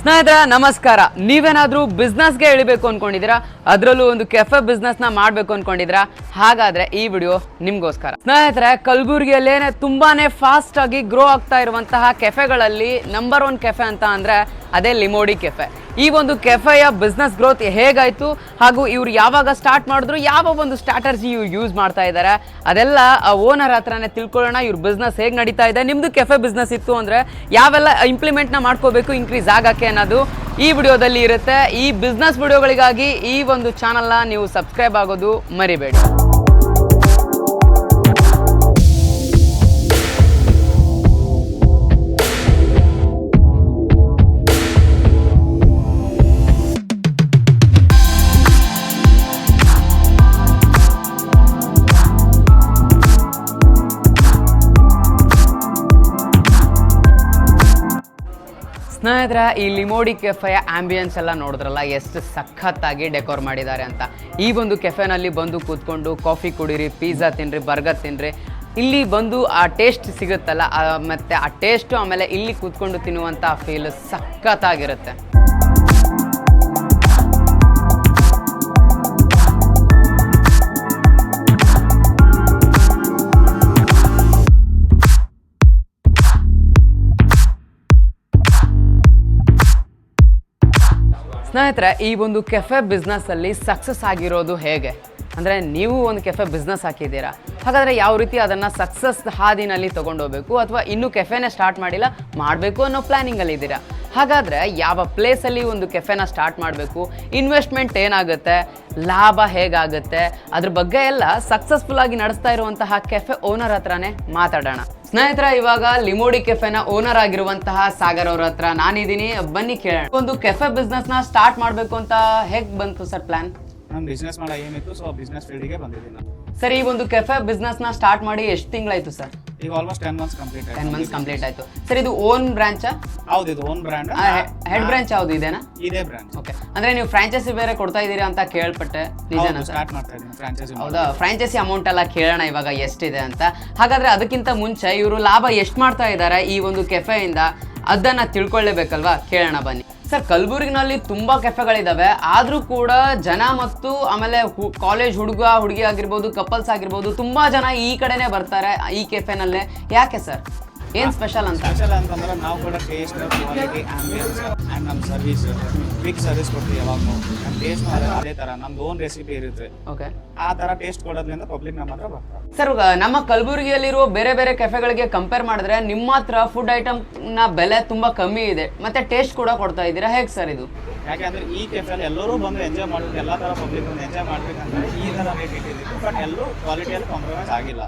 ಸ್ನೇಹಿತರ, ನಮಸ್ಕಾರ. ನೀವೇನಾದ್ರೂ ಬಿಸ್ನೆಸ್ಗೆ ಇಳಿಬೇಕು ಅನ್ಕೊಂಡಿದ್ದೀರಾ? ಅದರಲ್ಲೂ ಒಂದು ಕೆಫೆ ಬಿಸ್ನೆಸ್ನ ಮಾಡಬೇಕು ಅನ್ಕೊಂಡಿದ್ದೀರಾ? ಹಾಗಾದ್ರೆ ಈ ವಿಡಿಯೋ ನಿಮ್ಗೋಸ್ಕರ. ಸ್ನೇಹಿತರೆ, ಕಲಬುರಗಿಯಲ್ಲೇನೆ ತುಂಬಾನೇ ಫಾಸ್ಟ್ ಆಗಿ ಗ್ರೋ ಆಗ್ತಾ ಇರುವಂತಹ ಕೆಫೆಗಳಲ್ಲಿ ನಂಬರ್ ಒನ್ ಕೆಫೆ ಅಂತ ಅಂದ್ರೆ ಅದೇ ಲಿಮೋಡಿ ಕೆಫೆ ಈ ಒಂದು ಕೆಫೆಯ ಬಿಸ್ನೆಸ್ ಗ್ರೋತ್ ಹೇಗಾಯ್ತು? ಹಾಗೂ ಇವ್ರು ಯಾವಾಗ ಸ್ಟಾರ್ಟ್ ಮಾಡಿದ್ರು? ಯಾವ ಒಂದು ಸ್ಟ್ರಾಟರ್ಜಿ ಇವ್ರು ಯೂಸ್ ಮಾಡ್ತಾ ಇದ್ದಾರೆ ಅದೆಲ್ಲ ಓನರ್ ಹತ್ರನೇ ತಿಳ್ಕೊಳ್ಳೋಣ. ಇವ್ರ ಬಿಸ್ನೆಸ್ ಹೇಗೆ ನಡೀತಾ ಇದೆ? ನಿಮ್ದು ಕೆಫೆ ಬಿಸ್ನೆಸ್ ಇತ್ತು ಅಂದ್ರೆ ಯಾವೆಲ್ಲ ಇಂಪ್ಲಿಮೆಂಟ್ನ ಮಾಡ್ಕೋಬೇಕು ಇನ್ಕ್ರೀಸ್ ಆಗಕ್ಕೆ ಅನ್ನೋದು ಈ ವಿಡಿಯೋದಲ್ಲಿ ಇರುತ್ತೆ. ಈ ಬಿಸ್ನೆಸ್ ವಿಡಿಯೋಗಳಿಗಾಗಿ ಈ ಒಂದು ಚಾನಲ್ನ ನೀವು ಸಬ್ಸ್ಕ್ರೈಬ್ ಆಗೋದು ಮರಿಬೇಡಿ. ಸ್ನೇಹಿತರೆ, ಈ ಲಿಮೋಡಿ ಕೆಫೆಯ ಆಂಬಿಯನ್ಸ್ ಎಲ್ಲ ನೋಡಿದ್ರಲ್ಲ, ಎಷ್ಟು ಸಖತ್ತಾಗಿ ಡೆಕೋರ್ ಮಾಡಿದ್ದಾರೆ ಅಂತ. ಈ ಒಂದು ಕೆಫೆನಲ್ಲಿ ಬಂದು ಕೂತ್ಕೊಂಡು ಕಾಫಿ ಕುಡೀರಿ ಪಿಜ್ಜಾ ತಿನ್ರಿ ಬರ್ಗರ್ ತಿನ್ರಿ, ಇಲ್ಲಿ ಬಂದು ಆ ಟೇಸ್ಟ್ ಸಿಗುತ್ತಲ್ಲ ಮತ್ತು ಮತ್ತೆ ಆ ಟೇಸ್ಟು ಆಮೇಲೆ ಇಲ್ಲಿ ಕೂತ್ಕೊಂಡು ತಿನ್ನುವಂಥ ಫೀಲ್ ಸಖತ್ತಾಗಿರುತ್ತೆ. ಸ್ನೇಹಿತರೆ, ಈ ಒಂದು ಕೆಫೆ ಬಿಸ್ನೆಸ್ಸಲ್ಲಿ ಸಕ್ಸಸ್ ಆಗಿರೋದು ಹೇಗೆ? ಅಂದರೆ ನೀವು ಒಂದು ಕೆಫೆ ಬಿಸ್ನೆಸ್ ಹಾಕಿದ್ದೀರಾ? ಹಾಗಾದರೆ ಯಾವ ರೀತಿ ಅದನ್ನು ಸಕ್ಸಸ್ ಹಾದಿನಲ್ಲಿ ತೊಗೊಂಡೋಗ್ಬೇಕು ಅಥವಾ ಇನ್ನೂ ಕೆಫೆನ ಸ್ಟಾರ್ಟ್ ಮಾಡಿಲ್ಲ, ಮಾಡಬೇಕು ಅನ್ನೋ ಪ್ಲ್ಯಾನಿಂಗಲ್ಲಿ ಇದ್ದೀರಾ? ಹಾಗಾದರೆ ಯಾವ ಪ್ಲೇಸಲ್ಲಿ ಒಂದು ಕೆಫೆನ ಸ್ಟಾರ್ಟ್ ಮಾಡಬೇಕು? ಇನ್ವೆಸ್ಟ್ಮೆಂಟ್ ಏನಾಗುತ್ತೆ? ಲಾಭ ಹೇಗಾಗುತ್ತೆ? ಅದ್ರ ಬಗ್ಗೆ ಎಲ್ಲ ಸಕ್ಸಸ್ಫುಲ್ ಆಗಿ ನಡೆಸ್ತಾ ಇರುವಂತಹ ಕೆಫೆ ಓನರ್ ಹತ್ರನೇ ಮಾತಾಡೋಣ. ಸ್ನೇಹಿತರ ಇವಾಗ ಲಿಮೋಡಿ ಕೆಫೆನ ಓನರ್ ಆಗಿರುವಂತಹ ಸಾಗರ್ ಅವ್ರ ಹತ್ರ ನಾನಿದ್ದೀನಿ. ಬನ್ನಿ ಕೇಳೋಣ. ಒಂದು ಕೆಫೆ ಬಿಸ್ನೆಸ್ನ ಸ್ಟಾರ್ಟ್ ಮಾಡ್ಬೇಕು ಅಂತ ಹೇಗ್ ಬಂತು ಸರ್ ಪ್ಲಾನ್ ನಾನು ಬಿಸ್ನೆಸ್ ಮಾಡೋ ಏನಿತ್ತು ಸೊ ಬಿಸ್ನೆಸ್ ಫೀಲ್ಡಿಗೆ ಬಂದಿದ್ದೀನಿ. ಸರ್ ಈ ಒಂದು ಕೆಫೆ ಬಿಸ್ನೆಸ್ನ ಸ್ಟಾರ್ಟ್ ಮಾಡಿ ಎಷ್ಟು ತಿಂಗಳಾಯ್ತು ಸರ್ ಈಗ almost ten months complete ten ಆಯ್ತು ಮಂತ್ಸ್ ಕಂಪ್ಲೀಟ್ ಆಯ್ತು. ಸರ್ ಇದು ಓನ್ ಬ್ರಾಂಚ್ ಹೌದು ಇದು ಓನ್ ಬ್ರ್ಯಾಂಡ್ ಹೆಡ್ ಬ್ರಾಂಚ್ ಯಾವ್ದು ಇದೇನಾ? ಇದೇ ಬ್ರ್ಯಾಂಡ್ ಓಕೆ ಅಂದ್ರೆ ನೀವು ಫ್ರಾಂಚೈಸಿ ಬೇರೆ ಕೊಡ್ತಾ ಇದ್ದೀರಾ ಅಂತ ಕೇಳ್ಪಟ್ಟೆ. ನಿಜನಾ ಸರ್ ಸ್ಟಾರ್ಟ್ ಮಾಡ್ತಾ ಇದ್ದೀನಿ ಫ್ರಾಂಚೈಸಿ ಹೌದಾ? ಫ್ರಾಂಚೈಸಿ ಅಮೌಂಟ್ ಎಲ್ಲ ಕೇಳೋಣ ಇವಾಗ ಎಷ್ಟಿದೆ ಅಂತ. ಹಾಗಾದ್ರೆ ಅದಕ್ಕಿಂತ ಮುಂಚೆ ಇವರು ಲಾಭ ಎಷ್ಟು ಮಾಡ್ತಾ ಇದ್ದಾರೆ ಈ ಒಂದು ಕೆಫೆಯಿಂದ ಅದನ್ನ ತಿಳ್ಕೊಳ್ಳೇಬೇಕಲ್ವಾ? ಕೇಳೋಣ ಬನ್ನಿ. ಸರ್, ಕಲಬುರಗಿನಲ್ಲಿ ತುಂಬಾ ಕೆಫೆಗಳಿದಾವೆ. ಆದರೂ ಕೂಡ ಜನ ಮತ್ತು ಆಮೇಲೆ ಕಾಲೇಜ್ ಹುಡುಗ, ಹುಡುಗಿ ಆಗಿರ್ಬೋದು ಕಪಲ್ಸ್ ಆಗಿರ್ಬೋದು, ತುಂಬಾ ಜನ ಈ ಕಡೆನೆ ಬರ್ತಾರೆ, ಈ ಕೆಫೆನಲ್ಲೇ ಯಾಕೆ ಸರ್? ಏನ್ ಸ್ಪೆಷಲ್ ಅಂತ? ಸ್ಪೆಷಲ್ ಅಂತಂದ್ರೆ ನಾವು ಕೂಡ ಟೇಸ್ಟ್ ಕ್ವಾಲಿಟಿ ಆಂಬಿಯನ್ಸ್ ಆ್ಯಂಡ್ ನಮ್ಮ ಸರ್ವಿಸ್ ಕ್ವಿಕ್ ಸರ್ವಿಸ್ ಕೊಡ್ತೀವಿ ಯಾವಾಗ ನಮ್ಮ ಟೇಸ್ಟ್ ಅದೇ ಥರ ನಮ್ದು ಓನ್ ರೆಸಿಪಿ ಇರುತ್ತೆ. ಓಕೆ ಆ ಥರ ಟೇಸ್ಟ್ ಕೊಡೋದ್ರಿಂದ ಪಬ್ಲಿಕ್ ನಮ್ಮ ಹತ್ರ ಬರ್ತಾರೆ. ಸರ್ ನಮ್ಮ ಕಲಬುರಗಿಯಲ್ಲಿರುವ ಬೇರೆ ಬೇರೆ ಕೆಫೆಗಳಿಗೆ ಕಂಪೇರ್ ಮಾಡಿದ್ರೆ ನಿಮ್ಮ ಹತ್ರ ಫುಡ್ ಐಟಮ್ನ ಬೆಲೆ ತುಂಬಾ ಕಮ್ಮಿ ಇದೆ. ಮತ್ತೆ ಟೇಸ್ಟ್ ಕೂಡ ಕೊಡ್ತಾ ಇದ್ದೀರಾ? ಹೇಗೆ ಸರ್ ಇದು? ಯಾಕೆಂದ್ರೆ ಈ ಕೆಫೆಲ್ಲಿ ಎಲ್ಲರೂ ಬಂದು ಎಂಜಾಯ್ ಮಾಡಬೇಕು ಎಲ್ಲ ಥರ ಪಬ್ಲಿಕ್ ಬಂದು ಎಂಜಾಯ್ ಮಾಡ್ಬೇಕಂದ್ರೆ ಈ ಥರ ರೇಟ್ ಇಟ್ಟಿದ್ದೀವಿ. ಬಟ್ ಎಲ್ಲರೂ ಕ್ವಾಲಿಟಿಯಲ್ಲಿ ಕಾಂಪ್ರಮೈಸ್ ಆಗಿಲ್ಲ.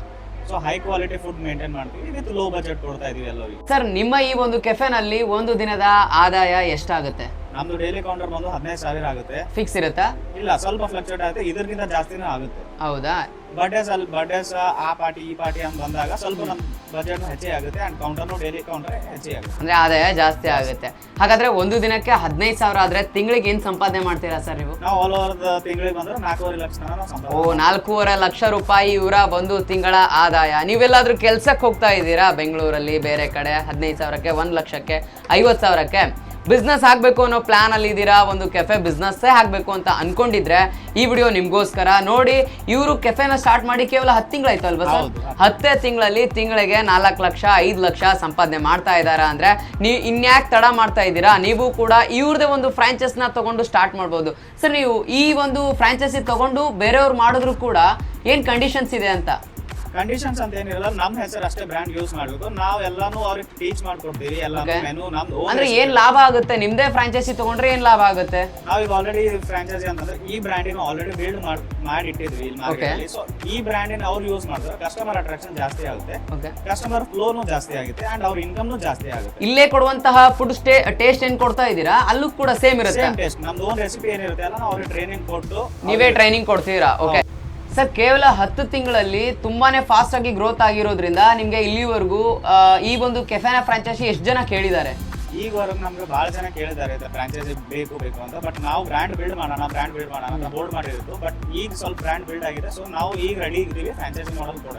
So high quality food maintain ಮಾಡ್ತೀವಿ. ವಿತ್ ಲೋ ಬಜೆಟ್ ಕೊಡ್ತಾ ಇದೀವಿ ಎಲ್ಲರಿಗೂ. ಸರ್ ನಿಮ್ಮ ಈ ಒಂದು ಕೆಫೆನಲ್ಲಿ ಒಂದು ದಿನದ ಆದಾಯ ಎಷ್ಟಾಗುತ್ತೆ? ನಮ್ದು ಡೈಲಿ ಕೌಂಟರ್ ಬಂದು ಹದಿನೈದು ಸಾವಿರ ಆಗುತ್ತೆ. ಫಿಕ್ಸ್ ಇರುತ್ತಾ? ಇಲ್ಲ ಸ್ವಲ್ಪ ಫ್ಲಕ್ಚುಯೇಟ್ ಆಗುತ್ತೆ ಇದಕ್ಕಿಂತ ಜಾಸ್ತಿನೂ ಆಗುತ್ತೆ. ಹೌದಾ? ಬರ್ಡೇಸ್ ಅಲ್ಲಿ ಬರ್ಡೇಸ್ ಆ ಪಾರ್ಟಿ ಈ ಪಾರ್ಟಿ ಅಂತ ಬಂದಾಗ ಸ್ವಲ್ಪ ನಮ್ಮ ಬಜೆಟ್ ಹೆಚ್ಚೇ ಆಗುತ್ತೆ ಅಂಡ್ ಕೌಂಟರ್ನು ಡೈಲಿ ಕೌಂಟರ್ ಹೆಚ್ಚೇ ಆಗುತ್ತೆ. ಅಂದ್ರೆ ಆದಾಯ ಜಾಸ್ತಿ ಆಗುತ್ತೆ. ಹಾಗಾದ್ರೆ ಒಂದು ದಿನಕ್ಕೆ ಹದಿನೈದು ಸಾವಿರ ಆದ್ರೆ ತಿಂಗಳಿಗೆ ಏನ್ ಸಂಪಾದನೆ ಮಾಡ್ತೀರಾ ಸರ್ ನೀವು? ನಾವು ಆಲ್ ಓವರ್ ತಿಂಗಳಿಗೆ ಬಂದ್ರೆ ನಾಲ್ಕೂವರೆ ಲಕ್ಷ ತನಕ ನಾವು ಸಂಪಾದನೆ ಓ ನಾಲ್ಕೂವರೆ ಲಕ್ಷ ರೂಪಾಯಿ ಇವರ ಒಂದು ತಿಂಗಳ ಆದಾಯ. ನೀವೆಲ್ಲಾದ್ರೂ ಕೆಲ್ಸಕ್ಕೆ ಹೋಗ್ತಾ ಇದ್ದೀರಾ ಬೆಂಗಳೂರಲ್ಲಿ ಬೇರೆ ಕಡೆ? ಹದಿನೈದು ಸಾವಿರಕ್ಕೆ ಒಂದು ಲಕ್ಷಕ್ಕೆ ಐವತ್ತು ಸಾವಿರಕ್ಕೆ? ಬಿಸ್ನೆಸ್ ಆಗಬೇಕು ಅನ್ನೋ ಪ್ಲಾನ್ ಅಲ್ಲಿ ಇದ್ದೀರಾ? ಒಂದು ಕೆಫೆ ಬಿಸ್ನೆಸ್ಸೇ ಆಗಬೇಕು ಅಂತ ಅನ್ಕೊಂಡಿದ್ರೆ ಈ ವಿಡಿಯೋ ನಿಮ್ಗೋಸ್ಕರ ನೋಡಿ ಇವರು ಕೆಫೆನ ಸ್ಟಾರ್ಟ್ ಮಾಡಿ ಕೇವಲ ಹತ್ತು ತಿಂಗಳಾಯ್ತು ಅಲ್ವಾ ಸರ್. ಹತ್ತೇ ತಿಂಗಳಲ್ಲಿ ತಿಂಗಳಿಗೆ ನಾಲ್ಕು ಲಕ್ಷ ಐದು ಲಕ್ಷ ಸಂಪಾದನೆ ಮಾಡ್ತಾ ಇದ್ದಾರೆ ಅಂದ್ರೆ ನೀವು ಇನ್ಯಾಕ್ ತಡ ಮಾಡ್ತಾ ಇದ್ದೀರಾ? ನೀವು ಕೂಡ ಇವ್ರದೇ ಒಂದು ಫ್ರಾಂಚೈಸ್ನ ತಗೊಂಡು ಸ್ಟಾರ್ಟ್ ಮಾಡ್ಬೋದು. ಸರ್ ನೀವು ಈ ಒಂದು ಫ್ರಾಂಚೈಸಿ ತಗೊಂಡು ಬೇರೆಯವ್ರು ಮಾಡಿದ್ರು ಕೂಡ ಏನ್ ಕಂಡೀಷನ್ಸ್ ಇದೆ ಅಂತ? ಕಂಡೀಷನ್ಸ್ ಅಂತ ಏನಿರಲ್ಲ ನಮ್ಮ ಹೆಸರು ಅಷ್ಟೇ ಬ್ರ್ಯಾಂಡ್ ಯೂಸ್ ಮಾಡಬೇಕು ನಾವ್ ಎಲ್ಲಾನು ಅವ್ರಿಗೆ ಟೀಚ್ ಮಾಡ್ಕೊಡ್ತೀವಿ ಎಲ್ಲ. ಮೆನು ನಮ್ದು ಅಂದ್ರೆ ಏನ್ ಲಾಭ ಆಗುತ್ತೆ? ನಿಮ್ದೇ ಫ್ರಾಂಚೈಸಿ ತಗೊಂಡ್ರೆ ಏನ್ ಲಾಭ ಆಗುತ್ತೆ? ಈಗ ಆಲ್ರೆಡಿ ಫ್ರಾಂಚೈಸಿ ಅಂತಂದ್ರೆ ಈ ಬ್ರ್ಯಾಂಡಿನ ಆಲ್ರೆಡಿ ಬಿಲ್ಡ್ ಮಾಡಿ ಇಟ್ಟಿದ್ವಿ ಇಲ್ಲಿ ಮಾರ್ಕೆಟ್ ಸೊ ಈ ಬ್ರ್ಯಾಂಡಿನ ಅವ್ರು ಯೂಸ್ ಮಾಡಿದ್ರೆ ಕಸ್ಟಮರ್ ಅಟ್ರಾಕ್ಷನ್ ಜಾಸ್ತಿ ಆಗುತ್ತೆ. ಕಸ್ಟಮರ್ ಫ್ಲೋನು ಜಾಸ್ತಿ ಆಗುತ್ತೆ ಅಂಡ್ ಅವ್ರ ಇನ್ಕಮ್ನು ಜಾಸ್ತಿ ಆಗುತ್ತೆ. ಇಲ್ಲೇ ಕೊಡುವಂತಹ ಫುಡ್ ಸ್ಟೇ ಟೇಸ್ಟ್ ಏನ್ ಕೊಡ್ತಾ ಇದೀರಾ ಅಲ್ಲೂ ಕೂಡ ಸೇಮ್ ಇರುತ್ತೆ? ಸೇಮ್ ಟೇಸ್ಟ್ ನಮ್ದು ಓನ್ ರೆಸಿಪಿ ಏನಿರುತ್ತೆ ಅಲ್ಲ ನಾವು ಅವ್ರಿಗೆ ಟ್ರೈನಿಂಗ್ ಕೊಟ್ಟು ನೀವೇ ಟ್ರೈನಿಂಗ್ ಕೊಡ್ತೀರಾ? ಓಕೆ ಸರ್ ಕೇವಲ ಹತ್ತು ತಿಂಗಳಲ್ಲಿ ತುಂಬಾನೇ ಫಾಸ್ಟ್ ಆಗಿ ಗ್ರೋತ್ ಆಗಿರೋದ್ರಿಂದ ನಿಮ್ಗೆ ಇಲ್ಲಿವರೆಗೂ ಈ ಒಂದು ಕೆಫೆನ ಫ್ರಾಂಚೈಸಿ ಎಷ್ಟು ಜನ ಕೇಳಿದ್ದಾರೆ? ಈಗವರೆಗೂ ನಮ್ಗೆ ಬಹಳ ಜನ ಕೇಳಿದ್ದಾರೆ ಫ್ರಾಂಚೈಸಿ ಬೇಕು ಬೇಕು ಅಂತ. ಬಟ್ ನಾವು ಬ್ರ್ಯಾಂಡ್ ಬಿಲ್ಡ್ ಮಾಡೋಣ ಬ್ರ್ಯಾಂಡ್ ಬಿಲ್ಡ್ ಮಾಡೋಣ ಅಂತ ಬೋರ್ಡ್ ಮಾಡಿರೋದು. ಬಟ್ ಈಗ ಸ್ವಲ್ಪ ಬ್ರ್ಯಾಂಡ್ ಬಿಲ್ಡ್ ಆಗಿದೆ. ಸೊ ನಾವು ಈಗ ರೆಡಿ ಇದ್ದೀವಿ ಫ್ರಾಂಚೈಸಿ ಮಾಡಲ್ ಕೂಡ.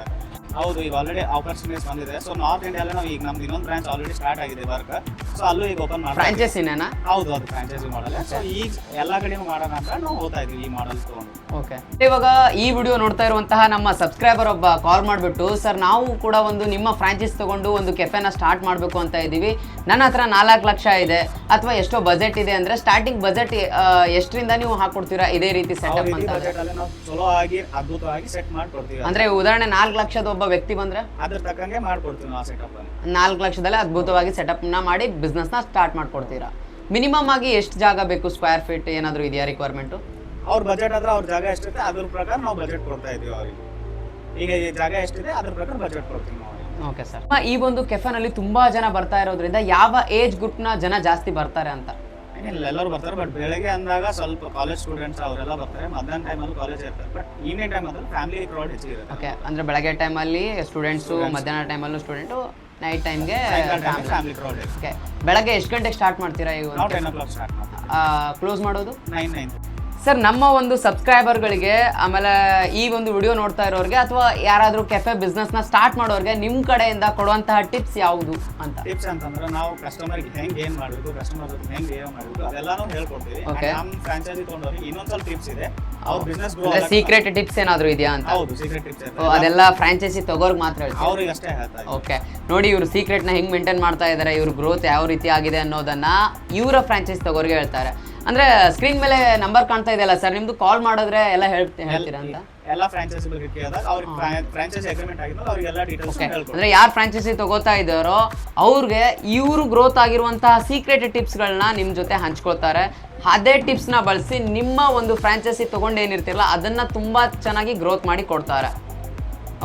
ಹೌದು ಈಗ ಆಲ್ರೆಡಿ ಆಪರ್ಚುನಿಟೀಸ್ ಬಂದಿದೆ. ಸೊ ನಾರ್ತ್ ಇಂಡಿಯಾ ನಾವು ಈಗ ನಮ್ದು ಇನ್ನೊಂದು ಬ್ರಾಂಚ್ ಆಲ್ರೆಡಿ ಸ್ಟಾರ್ಟ್ ಆಗಿದೆ ವರ್ಕ್ ಸೊ ಅಲ್ಲೂ ಈಗ ಓಪನ್ ಮಾಡಿ ಫ್ರಾಂಚೈಸಿನ ಹೌದು ಅದು ಫ್ರಾಂಚೈಸಿ ಮಾಡಲ್ ಸೊ ಈಗ ಎಲ್ಲ ಕಡೆನೂ ಮಾಡೋಣ ಅಂತ ನಾವು ಹೋಗ್ತಾ ಇದೀವಿ ಈ ಮಾಡಲ್ ತಗೊಂಡು. ಓಕೆ ಇವಾಗ ಈ ವಿಡಿಯೋ ನೋಡ್ತಾ ಇರುವಂತಹ ನಮ್ಮ ಸಬ್ಸ್ಕ್ರೈಬರ್ ಒಬ್ಬ ಕಾಲ್ ಮಾಡಿಬಿಟ್ಟು ಸರ್ ನಾವು ಕೂಡ ಒಂದು ನಿಮ್ಮ ಫ್ರಾಂಚೈಸ್ ತಗೊಂಡು ಒಂದು ಕೆಫೆನ ಸ್ಟಾರ್ಟ್ ಮಾಡಬೇಕು ಅಂತ ಇದ್ದೀವಿ. ನನ್ನ ಹತ್ರ ನಾಲ್ಕು ಲಕ್ಷ ಇದೆ ಅಥವಾ ಎಷ್ಟೋ ಬಜೆಟ್ ಇದೆ ಅಂದ್ರೆ ಸ್ಟಾರ್ಟಿಂಗ್ ಬಜೆಟ್ ಎಷ್ಟರಿಂದ ನೀವು ಹಾಕೊಡ್ತೀರಾ ಇದೇ ರೀತಿ ಸೆಟಪ್ ಅಂತ ನಾವು ಚಲೋ ಆಗಿ ಅದ್ಭುತವಾಗಿ ಸೆಟ್ ಮಾಡ್ಕೊಡ್ತೀವಿ ಅಂದ್ರೆ ಉದಾಹರಣೆ ನಾಲ್ಕು ಲಕ್ಷದ ಒಬ್ಬ ವ್ಯಕ್ತಿ ಬಂದ್ರೆ? ಅದ್ರ ತಕ್ಕಂಗೆ ಮಾಡ್ಕೊಡ್ತೀವಿ ನಾವು ಸೆಟಪ್ ನಾಲ್ಕು ಲಕ್ಷದಲ್ಲಿ ಅದ್ಭುತವಾಗಿ ಸೆಟಪ್ನ ಮಾಡಿ ಬಿಸ್ನೆಸ್ನ ಸ್ಟಾರ್ಟ್ ಮಾಡ್ಕೊಡ್ತೀರಾ? ಮಿನಿಮಮ್ ಆಗಿ ಎಷ್ಟು ಜಾಗ ಬೇಕು ಸ್ಕ್ವೇರ್ ಫೀಟ್ ಏನಾದರೂ ಇದೆಯಾ ರಿಕ್ವೈರ್ಮೆಂಟು ಅವ್ರ ಬಜೆಟ್ ಆದ್ರೆ ಅವ್ರ ಜಾಗ ಎಷ್ಟಿದೆ ಅದ್ರ ಪ್ರಕಾರ ನಾವು ಬಜೆಟ್ ಕೊಡ್ತಾ ಇದೀವಿ ಅವ್ರಿಗೆ. ಈಗ ಈ ಜಾಗ ಎಷ್ಟಿದೆ ಅದ್ರ ಪ್ರಕಾರ ಬಜೆಟ್ ಕೊಡ್ತೀವಿ ನಾವು ಅವ್ರಿಗೆ. ಓಕೆ ಸರ್ ಈ ಒಂದು ಕೆಫೆನಲ್ಲಿ ತುಂಬಾ ಜನ ಬರ್ತಾ ಇರೋದ್ರಿಂದ ಯಾವ ಏಜ್ ಗ್ರೂಪ್ನ ಜನ ಜಾಸ್ತಿ ಬರ್ತಾರೆ ಅಂತ? ಇಲ್ಲ ಎಲ್ಲರೂ ಬರ್ತಾರೆ ಬಟ್ ಬೆಳಗ್ಗೆ ಅಂದಾಗ ಸ್ವಲ್ಪ ಕಾಲೇಜ್ ಸ್ಟೂಡೆಂಟ್ಸ್ ಅವರೆಲ್ಲ ಬರ್ತಾರೆ. ಮಧ್ಯಾಹ್ನ ಟೈಮಲ್ಲಿ ಕಾಲೇಜ್ ಇರ್ತಾರೆ ಬಟ್ ಈವ್ನಿಂಗ್ ಟೈಮ್ ಅಲ್ಲಿ ಫ್ಯಾಮಿಲಿ ಕ್ರೌಡ್ ಹೆಚ್ಚಿರುತ್ತೆ ಓಕೆ ಅಂದ್ರೆ ಬೆಳಗ್ಗೆ ಟೈಮಲ್ಲಿ ಸ್ಟೂಡೆಂಟ್ಸು ಮಧ್ಯಾಹ್ನ ಟೈಮಲ್ಲೂ ಸ್ಟೂಡೆಂಟು ನೈಟ್ ಟೈಮ್ಗೆ ಟೈಮ್ ಫ್ಯಾಮಿಲಿ ಕ್ರೌಡ್ ಓಕೆ ಬೆಳಗ್ಗೆ ಎಷ್ಟು ಗಂಟೆಗೆ ಸ್ಟಾರ್ಟ್ ಮಾಡ್ತೀರಾ ಈ ನಾವು ಟೆನ್ ಓ ಕ್ಲಾಕ್ ಸ್ಟಾರ್ಟ್ ಮಾಡ್ತೀವಿ. ಕ್ಲೋಸ್ ಮಾಡೋದು? ನೈನ್ ನೈನ್ ಸರ್ ನಮ್ಮ ಒಂದು ಸಬ್ಸ್ಕ್ರೈಬರ್ಗಳಿಗೆ ಆಮೇಲೆ ಈ ಒಂದು ವಿಡಿಯೋ ನೋಡ್ತಾ ಇರೋರಿಗೆ ಅಥವಾ ಯಾರಾದರೂ ಕೆಫೆ ಬಿಸ್ನೆಸ್ನ ಸ್ಟಾರ್ಟ್ ಮಾಡೋರಿಗೆ ನಿಮ್ಮ ಕಡೆಯಿಂದ ಕೊಡುವಂತಹ ಟಿಪ್ಸ್ ಯಾವುದು ಅಂತ? ಟಿಪ್ಸ್ ಅಂತಂದ್ರೆ ನಾವು ಕಸ್ಟಮರ್ಗೆ ಹೆಂಗೆ ಏನು ಮಾಡಬೇಕು ಕಸ್ಟಮರ್ ಜೊತೆ ಹೆಂಗೆ ಏನ್ ಮಾಡಬೇಕು ಅದೆಲ್ಲಾನು ಹೇಳ್ಕೊಡ್ತೀವಿ. ನಮ್ಮ ಫ್ರಾಂಚೈಸಿ ತೊಗೊಂಡವ್ರಿಗೆ ಇನ್ನೊಂದು ಸ್ವಲ್ಪ ಟಿಪ್ಸ್ ಇದೆ. ಅವ್ರ ಬಿಸ್ನೆಸ್ ಗ್ರೋ ಸೀಕ್ರೆಟ್ ಟಿಪ್ಸ್ ಏನಾದರೂ ಇದೆಯಾ ಅಂತ? ಹೌದು ಸೀಕ್ರೆಟ್ ಟಿಪ್ಸ್ ಅದೆಲ್ಲ ಫ್ರಾಂಚೈಸಿ ತಗೋರ್ಗೆ ಮಾತ್ರ ಹೇಳ್ತೀವಿ ಅವ್ರಿಗೆ ಅಷ್ಟೇ ಹೇಳ್ತಾರೆ ಓಕೆ ನೋಡಿ ಇವರು ಸೀಕ್ರೆಟ್ನ ಹೆಂಗೆ ಮೇಂಟೈನ್ ಮಾಡ್ತಾ ಇದ್ದಾರೆ ಇವ್ರ ಗ್ರೋತ್ ಯಾವ ರೀತಿ ಆಗಿದೆ ಅನ್ನೋದನ್ನ ಇವರ ಫ್ರಾಂಚೈಸಿ ತಗೋರಿಗೆ ಹೇಳ್ತಾರೆ. ಅಂದ್ರೆ ಸ್ಕ್ರೀನ್ ಮೇಲೆ ನಂಬರ್ ಕಾಣ್ತಾ ಇದೆಯಲ್ಲ ಸರ್ ನಿಮ್ದು ಕಾಲ್ ಮಾಡಿದ್ರೆ ಎಲ್ಲ ಹೇಳ್ತೀನಿ ಹೇಳ್ತೀರಾ ಅಂತ? ಎಲ್ಲ ಫ್ರಾಂಚೈಸಿ ಬಗ್ಗೆ ಕೇಳಿದಾಗ ಅವ್ರಿಗೆ ಫ್ರಾಂಚೈಸಿ ಅಗ್ರಿಮೆಂಟ್ ಆಗಿದ್ಮೇಲೆ ಅವ್ರಿಗೆಲ್ಲ ಡೀಟೇಲ್ಸ್ ಅಂದ್ರೆ ಯಾರು ಫ್ರಾಂಚೈಸಿ ತಗೋತಾ ಇದ್ದಾರೋ ಅವ್ರಿಗೆ ಇವರು ಗ್ರೋತ್ ಆಗಿರುವಂತಹ ಸೀಕ್ರೆಟ್ ಟಿಪ್ಸ್ಗಳನ್ನ ನಿಮ್ಮ ಜೊತೆ ಹಂಚ್ಕೊಳ್ತಾರೆ. ಅದೇ ಟಿಪ್ಸ್ನ ಬಳಸಿ ನಿಮ್ಮ ಒಂದು ಫ್ರಾಂಚೈಸಿ ತಗೊಂಡೇನಿರ್ತಿರಲ್ಲ ಅದನ್ನ ತುಂಬಾ ಚೆನ್ನಾಗಿ ಗ್ರೋತ್ ಮಾಡಿ ಕೊಡ್ತಾರೆ.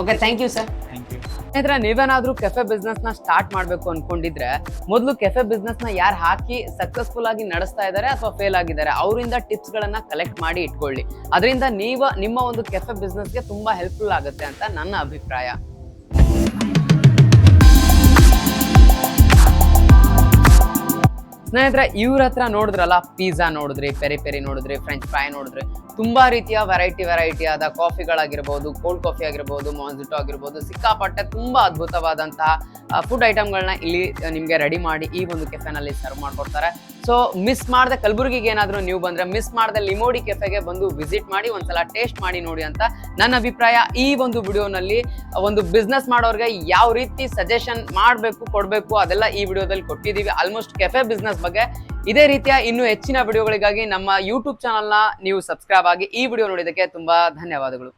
Okay thank you sir thank you ಸ್ನೇಹಿತರೆ, ನೀವೇನಾದ್ರೂ ಕೆಫೆ ಬಿಸ್ನೆಸ್ನ ಸ್ಟಾರ್ಟ್ ಮಾಡ್ಬೇಕು ಅನ್ಕೊಂಡಿದ್ರೆ, ಮೊದಲು ಕೆಫೆ ಬಿಸ್ನೆಸ್ನ ಯಾರು ಹಾಕಿ ಸಕ್ಸಸ್ಫುಲ್ ಆಗಿ ನಡೆಸ್ತಾ ಇದ್ದಾರೆ ಅಥವಾ ಫೇಲ್ ಆಗಿದ್ದಾರೆ, ಅವರಿಂದ ಟಿಪ್ಸ್ ಗಳನ್ನ ಕಲೆಕ್ಟ್ ಮಾಡಿ ಇಟ್ಕೊಳ್ಳಿ. ಅದರಿಂದ ನೀವು, ನಿಮ್ಮ ಒಂದು ಕೆಫೆ ಬಿಸ್ನೆಸ್ಗೆ ತುಂಬಾ ಹೆಲ್ಪ್ಫುಲ್ ಆಗುತ್ತೆ ಅಂತ ನನ್ನ ಅಭಿಪ್ರಾಯ. ಸ್ನೇಹಿತರೆ, ಇವ್ರ ಹತ್ರ ನೋಡಿದ್ರಲ್ಲ ಪಿಜ್ಜಾ ನೋಡಿದ್ರಿ, ಪೆರಿ ಪೆರಿ ನೋಡಿದ್ರಿ ಫ್ರೆಂಚ್ ಫ್ರೈ ನೋಡಿದ್ರಿ, ತುಂಬಾ ರೀತಿಯ ವೆರೈಟಿ ವೆರೈಟಿ ಆದ ಕಾಫಿಗಳಾಗಿರ್ಬೋದು ಕೋಲ್ಡ್ ಕಾಫಿ ಆಗಿರ್ಬೋದು ಮಾನ್ಸಿಟೋ ಆಗಿರ್ಬೋದು, ಸಿಕ್ಕಾಪಟ್ಟೆ ತುಂಬಾ ಅದ್ಭುತವಾದಂತಹ ಫುಡ್ ಐಟಮ್ಗಳನ್ನ ಇಲ್ಲಿ ನಿಮಗೆ ರೆಡಿ ಮಾಡಿ ಈ ಒಂದು ಕೆಫೆನಲ್ಲಿ ಸರ್ವ್ ಮಾಡ್ಕೊಡ್ತಾರೆ. ಸೊ ಮಿಸ್ ಮಾಡದೆ ಕಲಬುರಗಿಗೆ ಏನಾದರೂ ನೀವು ಬಂದ್ರೆ ಮಿಸ್ ಮಾಡದೆ ಲಿಮೋಡಿ ಕೆಫೆಗೆ ಬಂದು ವಿಸಿಟ್ ಮಾಡಿ ಒಂದ್ಸಲ ಟೇಸ್ಟ್ ಮಾಡಿ ನೋಡಿ ಅಂತ ನನ್ನ ಅಭಿಪ್ರಾಯ ಈ ಒಂದು ವಿಡಿಯೋನಲ್ಲಿ, ಒಂದು ಬಿಸ್ನೆಸ್ ಮಾಡೋರಿಗೆ ಯಾವ ರೀತಿ ಸಜೆಷನ್ ಮಾಡಬೇಕು, ಕೊಡಬೇಕು ಅದೆಲ್ಲ ಈ ವಿಡಿಯೋದಲ್ಲಿ ಕೊಟ್ಟಿದ್ದೀವಿ. ಆಲ್ಮೋಸ್ಟ್ ಕೆಫೆ ಬಿಸ್ನೆಸ್ ಬಗ್ಗೆ ಇದೇ ರೀತಿಯ ಇನ್ನು ಹೆಚ್ಚಿನ ವಿಡಿಯೋಗಳಿಗಾಗಿ ನಮ್ಮ ಯೂಟ್ಯೂಬ್ ಚಾನಲ್ನ ನೀವು ಸಬ್ಸ್ಕ್ರೈಬ್ ಆಗಿ ಈ ವಿಡಿಯೋ ನೋಡಿದ್ದಕ್ಕೆ ತುಂಬ ಧನ್ಯವಾದಗಳು.